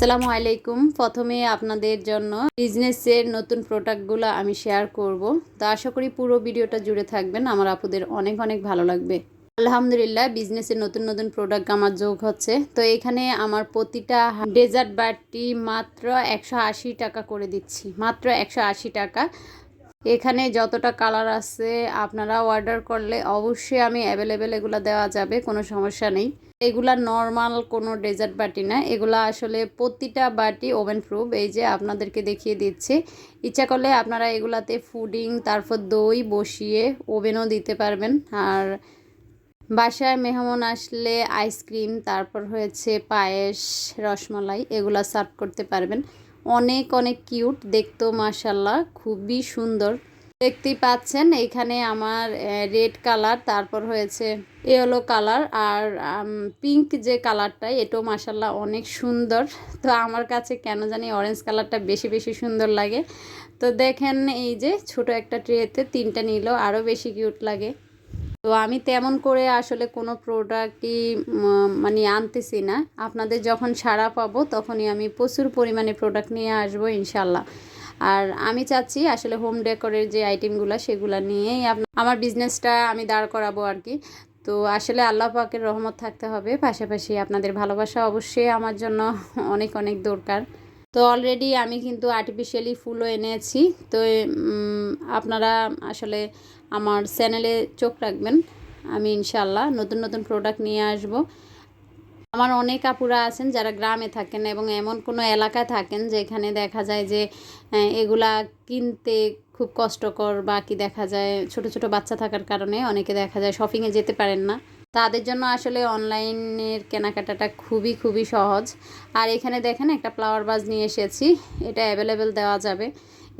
আসসালামু আলাইকুম। প্রথমে আপনাদের জন্য বিজনেসের নতুন প্রোডাক্টগুলো আমি শেয়ার করব। তো আশা করি পুরো ভিডিওটা জুড়ে থাকবেন। আমার আপুদের অনেক অনেক ভালো লাগবে। আলহামদুলিল্লাহ বিজনেসের নতুন নতুন প্রোডাক্ট আমার যোগ হচ্ছে। তো এখানে আমার প্রতিটা ডেজার্ট বাটি মাত্র একশো আশি টাকা করে দিচ্ছি। মাত্র একশো আশি টাকা। এখানে যতটা কালার আছে আপনারা অর্ডার করলে অবশ্যই আমি অ্যাভেলেবেল এগুলো দেওয়া যাবে, কোনো সমস্যা নেই। এগুলা নর্মাল কোনো ডেজার্ট বাটি না, এগুলা আসলে প্রতিটা বাটি ওভেন প্রুফ, এই যে আপনাদেরকে দেখিয়ে দিচ্ছে। ইচ্ছা করলে আপনারা এগুলাতে ফুডিং, তারপর দই বসিয়ে ওভেনও দিতে পারবেন। আর বাসায় মেহমান আসলে আইসক্রিম, তারপর হয়েছে পায়েস, রসমালাই, এগুলা সার্ভ করতে পারবেন। অনেক অনেক কিউট দেখতেও মাসাল্লাহ খুবই সুন্দর। দেখতেই পাচ্ছেন, এখানে আমার রেড কালার তারপর হয়েছে ইয়েলো কালার আর পিঙ্ক যে কালারটা এটাও মাসাল্লাহ অনেক সুন্দর। তো আমার কাছে কেন জানি অরেঞ্জ কালারটা বেশি বেশি সুন্দর লাগে। তো দেখেন, এই যে ছোট একটা ট্রেতে তিনটা নিল, আরও বেশি কিউট লাগে। তো আমি তেমন করে আসলে কোনো প্রোডাক্টই মানে আনতেছি না। আপনাদের যখন সাড়া পাবো তখনই আমি প্রচুর পরিমাণে প্রোডাক্ট নিয়ে আসব ইনশাল্লাহ আর আমি চাচ্ছি আসলে হোম ডেকোরের যে আইটেমগুলো সেগুলো নিয়েই আমার বিজনেসটা আমি দাঁড় করাবো আর কি। তো আসলে আল্লাহ পাকের রহমত থাকতে হবে। পাশাপাশি আপনাদের ভালোবাসা অবশ্যই আমার জন্য অনেক অনেক দরকার। তো অলরেডি আমি কিন্তু আর্টিফিশিয়ালি ফুলও এনেছি। তো আপনারা আসলে আমার চ্যানেলে চোখ রাখবেন। আমি ইনশাল্লাহ নতুন নতুন প্রোডাক্ট নিয়ে আসব। আমার অনেক আপুরা আছেন যারা গ্রামে থাকেন এবং এমন কোনো এলাকায় থাকেন যেখানে দেখা যায় যে এগুলা কিনতে খুব কষ্টকর বা কি দেখা যায় ছোট ছোট বাচ্চা থাকার কারণে অনেকে দেখা যায় শপিংয়ে যেতে পারেন না। তাদের জন্য আসলে অনলাইনের কেনাকাটাটা খুবই খুবই সহজ। আর এখানে দেখেন একটা ফ্লাওয়ার বাজ নিয়ে এসেছি, এটা অ্যাভেলেবেল দেওয়া যাবে।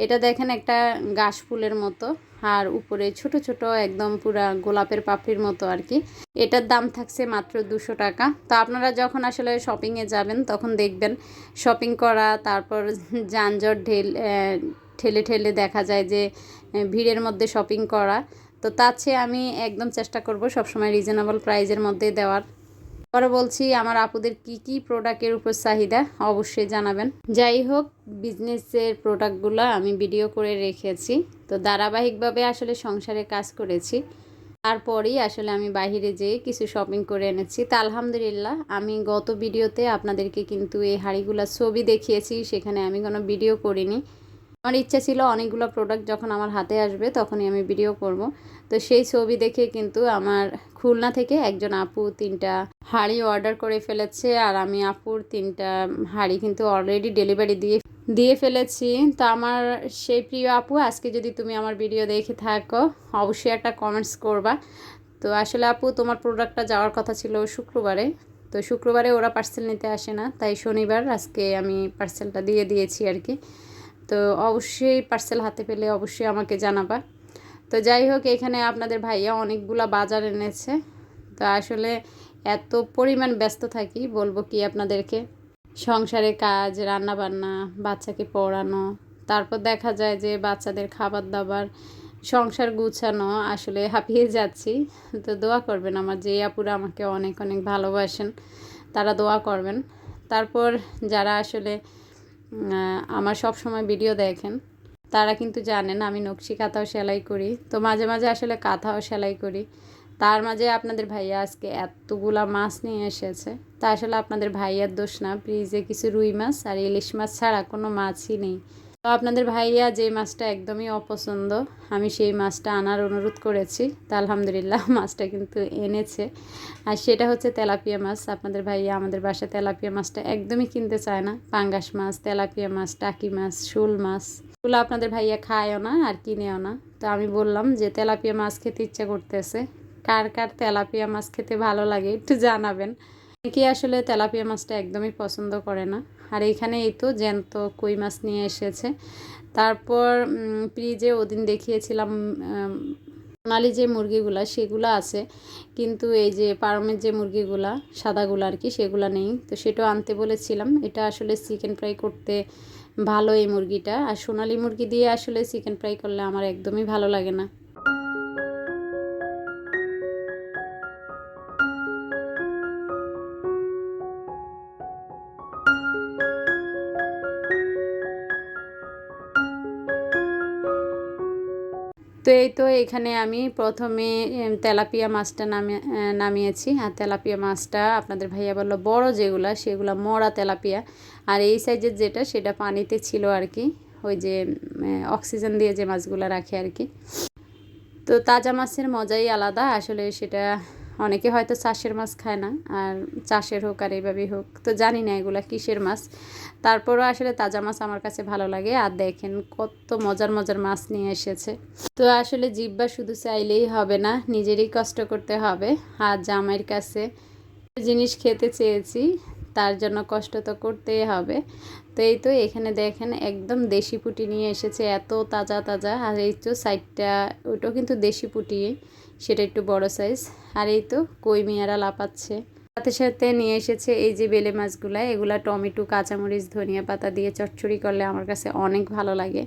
এটা দেখেন একটা গাছ ফুলের মতো, আর উপরে ছোট ছোট একদম পুরা গোলাপের পাপড়ির মতো আর কি। এটার দাম থাকছে মাত্র দুশো টাকা। তো আপনারা যখন আসলে শপিংয়ে যাবেন, তখন দেখবেন শপিং করা, তারপর যানজট ঢেল ঠেলে ঠেলে দেখা যায় যে ভিড়ের মধ্যে শপিং করা। তো তার চেয়ে আমি একদম চেষ্টা করব সবসময় রিজনেবল প্রাইজের মধ্যে দেওয়ার। পরে বলছি, আমার আপুদের কি কি প্রোডাক্টের উপর চাহিদা? অবশ্যই জানাবেন। যাই হোক বিজনেসের প্রোডাক্টগুলো আমি ভিডিও করে রেখেছি। তো ধারাবাহিকভাবে আসলে সংসারে কাজ করেছি। তারপরেই আসলে আমি বাহিরে যেয়ে কিছু শপিং করে এনেছি। তা আলহামদুলিল্লাহ, আমি গত ভিডিওতে আপনাদেরকে কিন্তু এই হাড়িগুলো ছবি দেখিয়েছি। সেখানে আমি কোনো ভিডিও করিনি। আমার ইচ্ছা ছিল অনেকগুলো প্রোডাক্ট যখন আমার হাতে আসবে তখনই আমি ভিডিও করব। তো সেই ছবি দেখে কিন্তু আমার খুলনা থেকে একজন আপু তিনটা হাড়ি অর্ডার করে ফেলেছে আর আমি আপুর তিনটা হাড়ি কিন্তু অলরেডি ডেলিভারি দিয়ে দিয়ে ফেলেছি। তো আমার সেই প্রিয় আপু, আজকে যদি তুমি আমার ভিডিও দেখে থাকো, অবশ্যই একটা কমেন্টস করবা। তো আসলে আপু, তোমার প্রোডাক্টটা যাওয়ার কথা ছিল শুক্রবারে। তো শুক্রবারে ওরা পার্সেল নিতে আসে না, তাই শনিবার আজকে আমি পার্সেলটা দিয়ে দিয়েছি আর কি। তো অবশ্যই পার্সেল হাতে পেলে অবশ্যই আমাকে জানাবা। তো যাই হোক, এখানে আপনাদের ভাইয়া অনেকগুলা বাজার এনেছে। তো আসলে এত পরিমাণ ব্যস্ত থাকি, বলব কি আপনাদেরকে? সংসারে কাজ রান্না বান্না বাচ্চাকে পড়ানো, তারপর দেখা যায় যে বাচ্চাদের খাবার দাবার সংসার গুছানো আসলে হাঁপিয়ে যাচ্ছি। তো দোয়া করবেন আমার, যে আপুরা আমাকে অনেক অনেক ভালোবাসেন, তারা দোয়া করবেন। তারপর যারা আসলে আমার সব সময় ভিডিও দেখেন। তারা কিন্তু জানেন আমি নকশি কাঁথাও সেলাই করি। তো মাঝে মাঝে আসলে কাঁথাও সেলাই করি। তার মাঝে আপনাদের ভাইয়া আজকে এতগুলা মাছ নিয়ে এসেছে। তা আসলে আপনাদের ভাইয়ার দোষ না প্লিজে কিছু রুই মাছ আর ইলিশ মাছ ছাড়া কোনো মাছই নেই। তো আপনাদের ভাইয়া যে মাছটা একদমই অপছন্দ, আমি সেই মাছটা আনার অনুরোধ করেছি। তা আলহামদুলিল্লাহ মাছটা কিন্তু এনেছে। আর সেটা হচ্ছে তেলাপিয়া মাছ। আপনাদের ভাইয়া আমাদের বাসায় তেলাপিয়া মাছটা একদমই কিনতে চায় না। পাঙ্গাস মাছ, তেলাপিয়া মাছ, টাকি মাছ, শোল মাছ, এগুলো আপনাদের ভাইয়া খায়ও না আর কিনেও না। তো আমি বললাম যে তেলাপিয়া মাছ খেতে ইচ্ছা করতেছে। কার কার তেলাপিয়া মাছ খেতে ভালো লাগে একটু জানাবেন। অনেকেই আসলে তেলাপিয়া মাছটা একদমই পছন্দ করে না। আর এইখানে এই তো জ্যান্ত কই মাছ নিয়ে এসেছে। তারপর ফ্রিজে ওদিন দেখিয়েছিলাম সোনালি যে মুরগিগুলা, সেগুলো আছে। কিন্তু এই যে পারমের যে মুরগিগুলা সাদাগুলো আর কি, সেগুলো নেই। তো সেটাও আনতে বলেছিলাম, এটা আসলে চিকেন ফ্রাই করতে ভালো এই মুরগিটা। আর সোনালি মুরগি দিয়ে আসলে চিকেন ফ্রাই করলে আমার একদমই ভালো লাগে না। তো এই তো এখানে আমি প্রথমে তেলাপিয়া মাছটা নামে নামিয়েছি। আর তেলাপিয়া মাছটা আপনাদের ভাইয়া বলল বড় যেগুলা, সেগুলো মরা তেলাপিয়া। আর এই সাইজের যেটা, সেটা পানিতে ছিল আর কি, ওই যে অক্সিজেন দিয়ে যে মাছগুলো রাখে আর কি। তো তাজা মাছের মজাই আলাদা। আসলে সেটা অনেকে হয়তো চাষের মাছ খায় না, আর চাষের হোক আর এইভাবেই হোক, তো জানি না এগুলা কিসের মাছ। তারপরও আসলে তাজা মাছ আমার কাছে ভালো লাগে, আর দেখেন কত মজার মজার মাছ নিয়ে এসেছে। তো আসলে জিব্বা শুধু চাইলেই হবে না, নিজেরই কষ্ট করতে হবে, আর জামাইয়ের কাছে জিনিস খেতে চেয়েছি, তার জন্য কষ্ট তো করতেই হবে। তো এই তো এখানে দেখেন একদম দেশি পুঁটি নিয়ে এসেছে, এত তাজা তাজা, আর এই তো সাইডটা ওইটাও কিন্তু দেশি পুঁটি। সেটা একটু বড় সাইজ আর এই তো কই মিয়ারা লাপাচ্ছে সাথে সাথে নিয়ে এসেছে এই যে বেলে মাছগুলা, এগুলা টমেটো, কাঁচামরিচ, ধনিয়া পাতা দিয়ে চচ্চড়ি করলে আমার কাছে অনেক ভালো লাগে।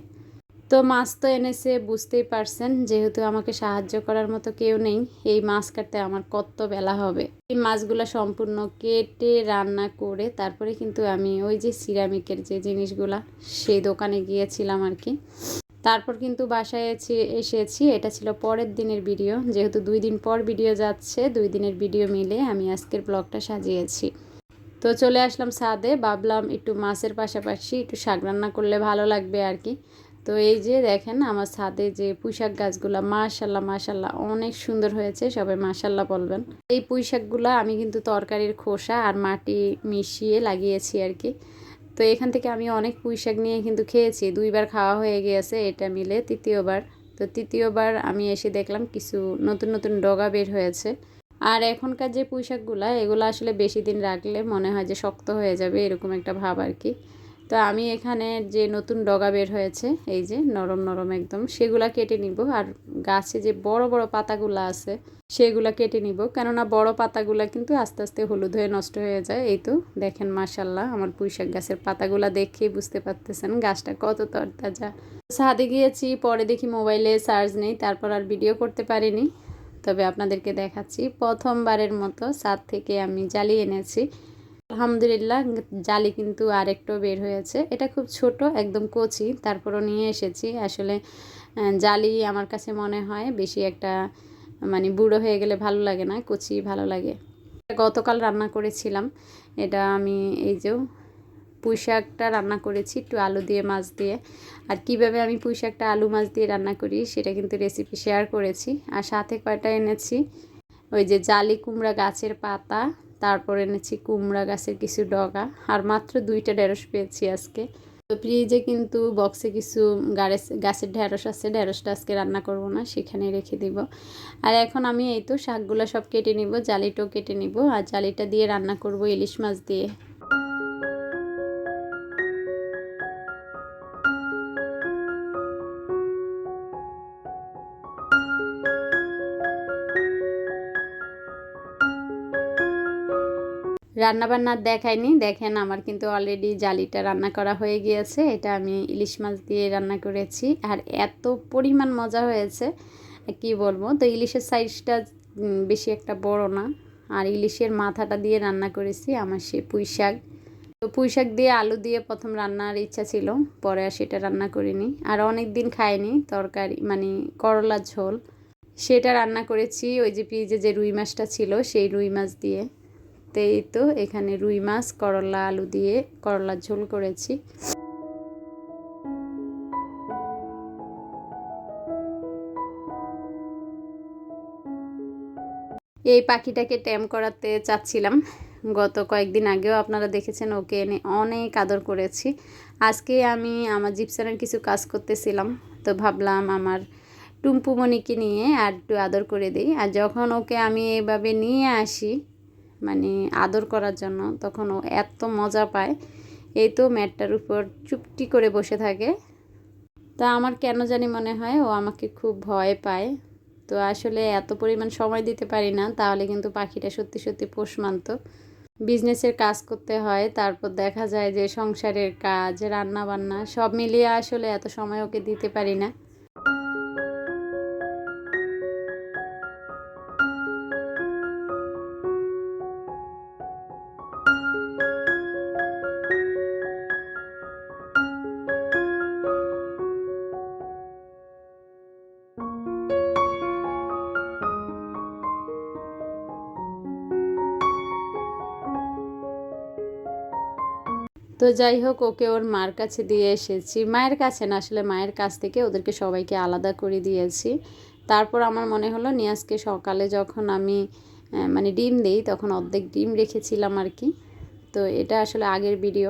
তো মাছ তো এনেছে, বুঝতেই পারছেন, যেহেতু আমাকে সাহায্য করার মতো কেউ নেই, এই মাছ কাটতে আমার কত বেলা হবে। এই মাছগুলো সম্পূর্ণ কেটে রান্না করে তারপরে কিন্তু আমি ওই যে সিরামিকের যে জিনিসগুলা, সেই দোকানে গিয়েছিলাম আর কি। তারপর কিন্তু বাসায় এসে- এসেছি। এটা ছিল পরের দিনের ভিডিও। যেহেতু দুই দিন পর ভিডিও যাচ্ছে, দুই দিনের ভিডিও মিলে আমি আজকের ব্লগটা সাজিয়েছি। তো চলে আসলাম ছাদে ভাবলাম একটু মাছের পাশাপাশি একটু শাক রান্না করলে ভালো লাগবে আর কি। তো এই যে দেখেন আমার ছাদে যে পুঁইশাক গাছগুলো, মাশাল্লাহ মাশাল্লাহ, অনেক সুন্দর হয়েছে, সবাই মাশাল্লাহ বলবেন। এই পুঁইশাকগুলা আমি কিন্তু তরকারির খোসা আর মাটি মিশিয়ে লাগিয়েছি আর কি। তো এখান থেকে আমি অনেক পুঁই শাক নিয়ে কিন্তু খেয়েছি। দুইবার খাওয়া হয়ে গিয়েছে, এটা মিলে তৃতীয়বার। তো তৃতীয়বার আমি এসে দেখলাম কিছু নতুন নতুন ডগা বের হয়েছে। আর এখনকার যে পুঁই শাকগুলো, এগুলো আসলে বেশি দিন রাখলে মনে হয় যে শক্ত হয়ে যাবে, এরকম একটা ভাব আর কি। তো আমি এখানে যে নতুন ডগা বের হয়েছে, এই যে নরম নরম একদম, সেগুলা কেটে নিব। আর গাছে যে বড় বড় পাতাগুলো আছে, সেগুলা কেটে নিব। কেননা বড় পাতাগুলা কিন্তু আস্তে আস্তে হলুদ হয়ে নষ্ট হয়ে যায়। এই তো, দেখেন মাসাল্লাহ আমার পুঁইশাক গাছের পাতাগুলা দেখেই বুঝতে পারতেছেন গাছটা কত তরতাজা। ছাদে গিয়েছি, পরে দেখি মোবাইলে চার্জ নেই, তারপর আর ভিডিও করতে পারিনি। তবে আপনাদেরকে দেখাচ্ছি, প্রথমবারের মতো ছাদ থেকে আমি জ্বালিয়ে এনেছি। আলহামদুলিল্লাহ জালি কিন্তু আরেকটাও বের হয়েছে। এটা খুব ছোট, একদম কচি, তারপরও নিয়ে এসেছি। আসলে জালি আমার কাছে মনে হয় বেশি একটা মানে বুড়ো হয়ে গেলে ভালো লাগে না, কচি ভালো লাগে। গতকাল রান্না করেছিলাম, এটা আমি এই যে পুঁই শাকটা রান্না করেছি, একটু আলু দিয়ে, মাছ দিয়ে। আর কীভাবে আমি পুঁই শাকটা, আলু, মাছ দিয়ে রান্না করি, সেটা কিন্তু রেসিপি শেয়ার করেছি। আর সাথে কয়টা এনেছি, ওই যে জালি কুমড়া গাছের পাতা তারপর এনেছি কুমড়া গাছের কিছু ডগা, আর মাত্র দুইটা ঢেঁড়স পেয়েছি আজকে। তো ফ্রিজে কিন্তু বক্সে কিছু গাছের ঢেঁড়স আছে, ঢেঁড়সটা আজকে রান্না করব না সেখানে রেখে দিব। আর এখন আমি এই তো শাকগুলো সব কেটে নিব, জালিটাও কেটে নিব, আর জালিটা দিয়ে রান্না করব ইলিশ মাছ দিয়ে। রান্না বান্না দেখায়নি দেখেন আমার কিন্তু অলরেডি জালিটা রান্না করা হয়ে গিয়েছে, এটা আমি ইলিশ মাছ দিয়ে রান্না করেছি, আর এত পরিমাণ মজা হয়েছে, কি বলব, তো ইলিশের সাইজটা বেশি একটা বড় না, আর ইলিশের মাথাটা দিয়ে রান্না করেছি আমার সে পুঁই শাক, তো পুঁই শাক দিয়ে আলু দিয়ে প্রথম রান্নার ইচ্ছা ছিল, পরে আর সেটা রান্না করিনি, আর অনেক দিন খাইনি, তরকারি মানে করলা ঝোল, সেটা রান্না করেছি, ওই যে ফ্রিজে যে রুই মাছটা ছিল, সেই রুই মাছ দিয়ে তো এই তো এখানে রুই মাছ, করলা, আলু দিয়ে করলার ঝোল করেছি। এই পাখিটাকে ট্যাম করাতে চাচ্ছিলাম। গত কয়েকদিন আগেও আপনারা দেখেছেন, ওকে এনে অনেক আদর করেছি। আজকে আমি আমার জিপসানের কিছু কাজ করতেছিলাম, তো ভাবলাম আমার টুম্পুমণিকে নিয়ে আর একটু আদর করে দিই। আর যখন ওকে আমি এভাবে নিয়ে আসি মানে আদর করার জন্য তখন ও এত মজা পায়। এই তো ম্যাটটার উপর চুপটি করে বসে থাকে। তা আমার কেন জানি মনে হয় ও আমাকে খুব ভয় পায়। তো আসলে এত পরিমাণ সময় দিতে পারি না, তাহলে কিন্তু পাখিটা সত্যি সত্যি পোষ মানত। বিজনেসের কাজ করতে হয়, তারপর দেখা যায় যে সংসারের কাজ রান্না বান্না সব মিলিয়ে আসলে এত সময় ওকে দিতে পারি না। তো যাই হোক, ওকে ওর মার কাছে দিয়ে এসেছি। মায়ের কাছে না, আসলে মায়ের কাছ থেকে ওদেরকে সবাইকে আলাদা করে দিয়েছি। তারপর আমার মনে হলো, নিয়াজকে সকালে যখন আমি মানে ডিম দিই, তখন অর্ধেক ডিম রেখেছিলাম আর কি। তো এটা আসলে আগের ভিডিও।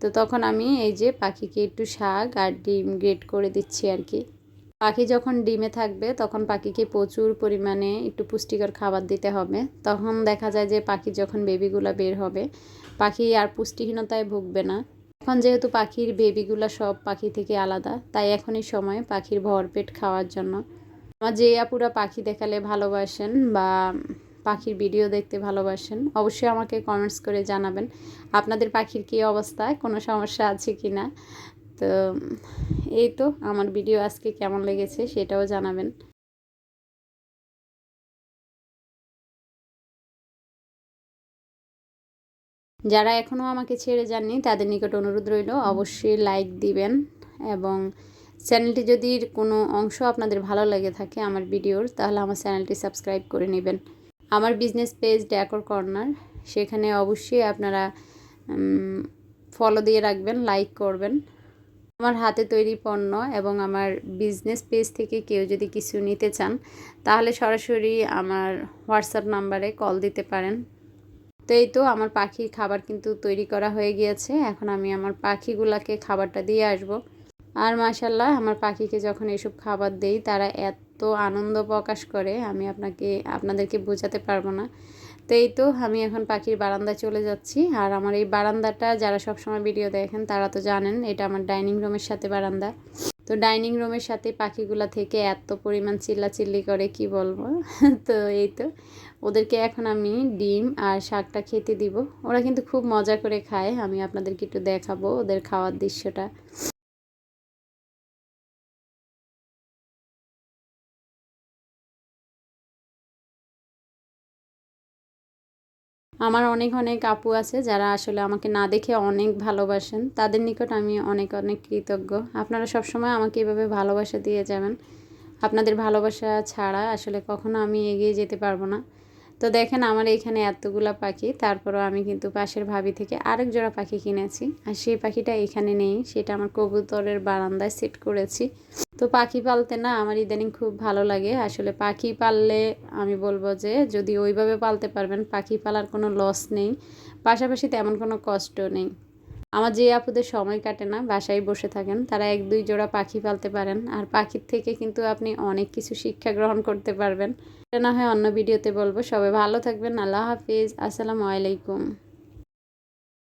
তো তখন আমি এই যে পাখিকে একটু শাক আর ডিম গ্রেট করে দিচ্ছি আর কি। পাখি যখন ডিমে থাকবে, তখন পাখিকে প্রচুর পরিমাণে একটু পুষ্টিকর খাবার দিতে হবে। তখন দেখা যায় যে পাখি যখন বেবিগুলো বের হবে, পাখি আর পুষ্টিহীনতায় ভুগবে না। এখন যেহেতু পাখির বেবিগুলো সব পাখি থেকে আলাদা, তাই এখনই সময় পাখির ভরপেট খাওয়ার জন্য। আমার যে আপুরা পাখি দেখালে ভালোবাসেন বা পাখির ভিডিও দেখতে ভালোবাসেন, অবশ্যই আমাকে কমেন্টস করে জানাবেন। আপনাদের পাখির কী অবস্থা? কোনো সমস্যা আছে কি না তো, এই তো আমার ভিডিও আজকে কেমন লেগেছে সেটাও জানাবেন। যারা এখনও আমাকে ছেড়ে যাননি, তাদের নিকট অনুরোধ রইল, অবশ্যই লাইক দিবেন এবং চ্যানেলটি যদি কোনো অংশ আপনাদের ভালো লেগে থাকে আমার ভিডিওর তাহলে আমার চ্যানেলটি সাবস্ক্রাইব করে নেবেন। আমার বিজনেস পেজ ড্যাকর কর্নার সেখানে অবশ্যই আপনারা ফলো দিয়ে রাখবেন লাইক করবেন। আমার হাতে তৈরি পণ্য এবং আমার বিজনেস পেজ থেকে কেউ যদি কিছু নিতে চান, তাহলে সরাসরি আমার হোয়াটসঅ্যাপ নাম্বারে কল দিতে পারেন। তো এই তো আমার পাখির খাবার কিন্তু তৈরি করা হয়ে গিয়েছে। এখন আমি আমার পাখিগুলাকে খাবারটা দিয়ে আসব। আর মাশাল্লাহ আমার পাখিকে যখন এসব খাবার দেই, তারা এত আনন্দ প্রকাশ করে, আমি আপনাকে, আপনাদেরকে বোঝাতে পারব না। তো এই তো আমি এখন পাখির বারান্দায় চলে যাচ্ছি। আর আমার এই বারান্দাটা যারা সবসময় ভিডিও দেখেন তারা তো জানেন, এটা আমার ডাইনিং রুমের সাথে বারান্দা। তো ডাইনিং রুমের সাথে পাখিগুলা থেকে এত পরিমাণ চিল্লাচিল্লি করে, কি বলব? তো এই তো। ওদেরকে এখন আমি ডিম আর শাকটা খেতে দিব। ওরা কিন্তু খুব মজা করে খায়, আমি আপনাদেরকে একটু দেখাবো ওদের খাওয়ার দৃশ্যটা। আমার অনেক অনেক আপু আছে যারা আসলে আমাকে না দেখে অনেক ভালোবাসেন। তাদের নিকট আমি অনেক অনেক কৃতজ্ঞ। আপনারা সবসময় আমাকে এভাবে ভালোবাসা দিয়ে যাবেন। আপনাদের ভালোবাসা ছাড়া আসলে কখনো আমি এগিয়ে যেতে পারব না। তো দেখেন আমার এখানে এতগুলা পাখি, তারপরও আমি কিন্তু পাশের ভাবি থেকে আরেক জোড়া পাখি কিনেছি। আর সেই পাখিটা এখানে নেই, সেটা আমার কবুতরের বারান্দায় সেট করেছি। তো পাখি পালতে না আমার ইদানিং খুব ভালো লাগে। আসলে পাখি পাললে আমি বলব যে, যদি ওইভাবে পালতে পারবেন, পাখি পালার কোনো লস নেই। পাশাপাশি তেমন কোনো কষ্ট নেই। আমার যে আপুদের সময় কাটে না, বাসায় বসে থাকেন, তারা এক দুই জোড়া পাখি পালতে পারেন, আর পাখির থেকে কিন্তু আপনি অনেক কিছু শিক্ষা গ্রহণ করতে পারবেন। এটা না হয় অন্য ভিডিওতে বলব। সবাই ভালো থাকবেন, আল্লাহ হাফিজ। আসসালামু আলাইকুম।